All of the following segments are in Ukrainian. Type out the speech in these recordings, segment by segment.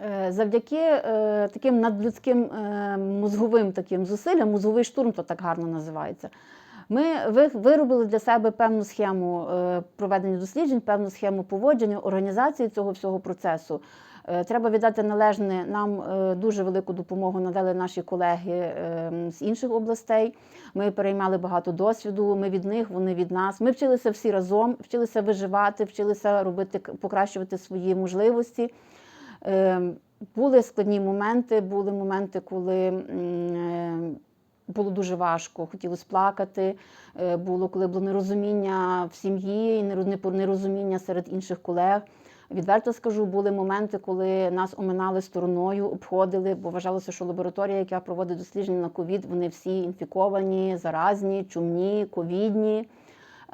Е, Завдяки е, таким надлюдським е, мозговим таким зусиллям, мозговий штурм, то так гарно називається. Ми виробили для себе певну схему проведення досліджень, певну схему поводження, організації цього всього процесу. Треба віддати належне. Нам дуже велику допомогу надали наші колеги з інших областей. Ми переймали багато досвіду. Ми від них, вони від нас. Ми вчилися всі разом, вчилися виживати, вчилися робити покращувати свої можливості. Е, Були складні моменти, були моменти, коли е, було дуже важко, хотілося плакати. Е, Було, коли було нерозуміння в сім'ї, і нерозуміння серед інших колег. Відверто скажу, були моменти, коли нас оминали стороною, обходили, бо вважалося, що лабораторія, яка проводить дослідження на ковід, вони всі інфіковані, заразні, чумні, ковідні.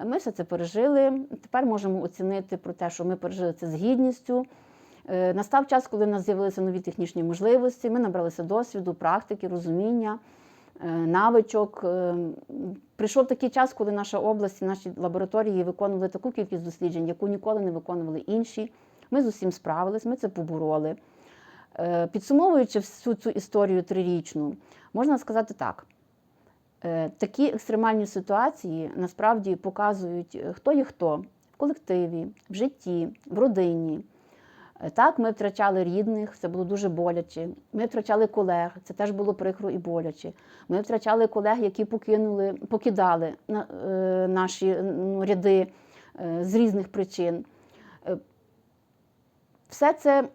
Ми все це пережили. Тепер можемо оцінити про те, що ми пережили це з гідністю. Е, Настав час, коли в нас з'явилися нові технічні можливості. Ми набралися досвіду, практики, розуміння, е, навичок. Е, Прийшов такий час, коли наша область, наші лабораторії виконували таку кількість досліджень, яку ніколи не виконували інші. Ми з усім справились, ми це побороли. Підсумовуючи всю цю історію трирічну, можна сказати так. Такі екстремальні ситуації насправді показують, хто є хто в колективі, в житті, в родині. Е, Так, ми втрачали рідних, це було дуже боляче. Ми втрачали колег, це теж було прикро і боляче. Ми втрачали колег, які покинули, покидали е, наші ну, ряди е, з різних причин. Все це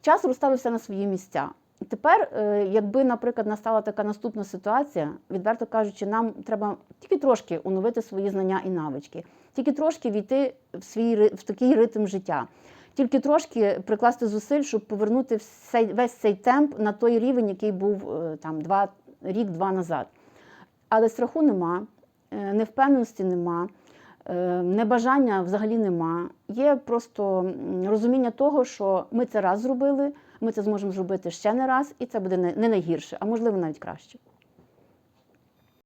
час розставився на свої місця. Тепер, е, якби, наприклад, настала така наступна ситуація, відверто кажучи, нам треба тільки трошки оновити свої знання і навички, тільки трошки війти в свій в такий ритм життя, тільки трошки прикласти зусиль, щоб повернути весь цей темп на той рівень, який був е, там два рік-два назад. Але страху нема, е, невпевненості нема, небажання взагалі нема. Є просто розуміння того, що ми це раз зробили, ми це зможемо зробити ще не раз, і це буде не найгірше, а можливо навіть краще.